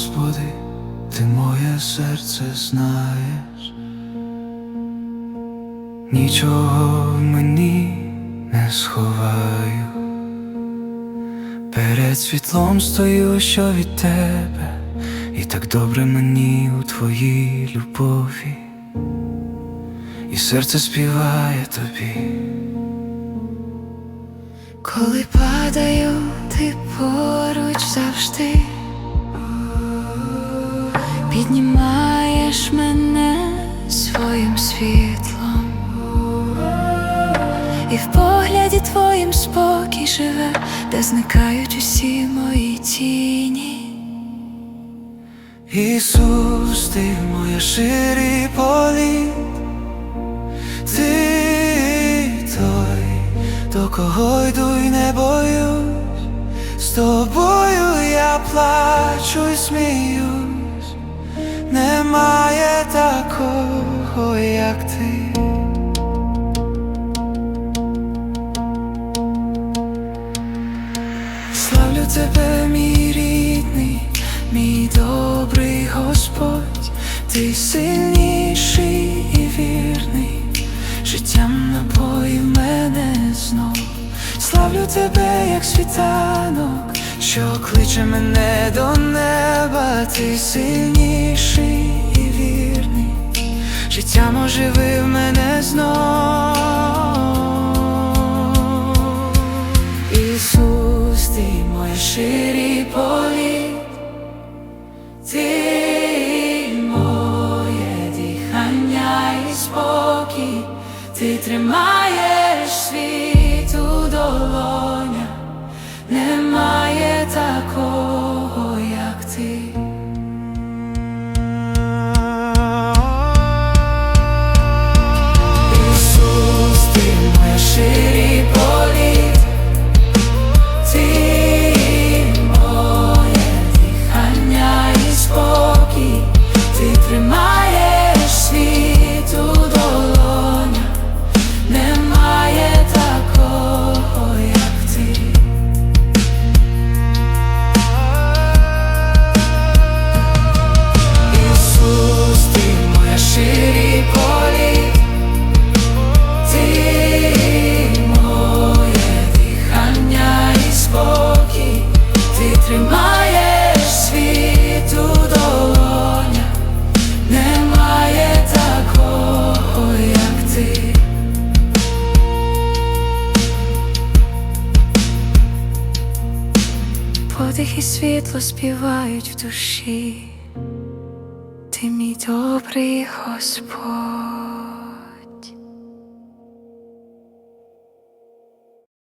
Господи, ти моє серце знаєш, нічого мені не сховаю, перед світлом стою, що від тебе, і так добре мені у твоїй любові, і серце співає тобі. Коли падаю, ти поруч завжди піднімаєш мене своїм світлом, і в погляді твоїм спокій живе, де зникають усі мої тіні. Ісус, ти моя ширий політ, ти той, до кого йду й не боюсь, з тобою я плачу й сміюсь, як ти. Славлю тебе, мій рідний, мій добрий Господь, ти сильніший і вірний, життям напоїв мене знов. Славлю тебе, як світанок, що кличе мене до неба, ти сильніший і вірний, життям оживив мене знов. Ісус, ти моє ширий політ, ти моє дихання і спокій, ти тримаєш світ у долонях, тримаєш світ у немає такого, як ти. Подих і світло співають в душі, ти мій добрий Господь.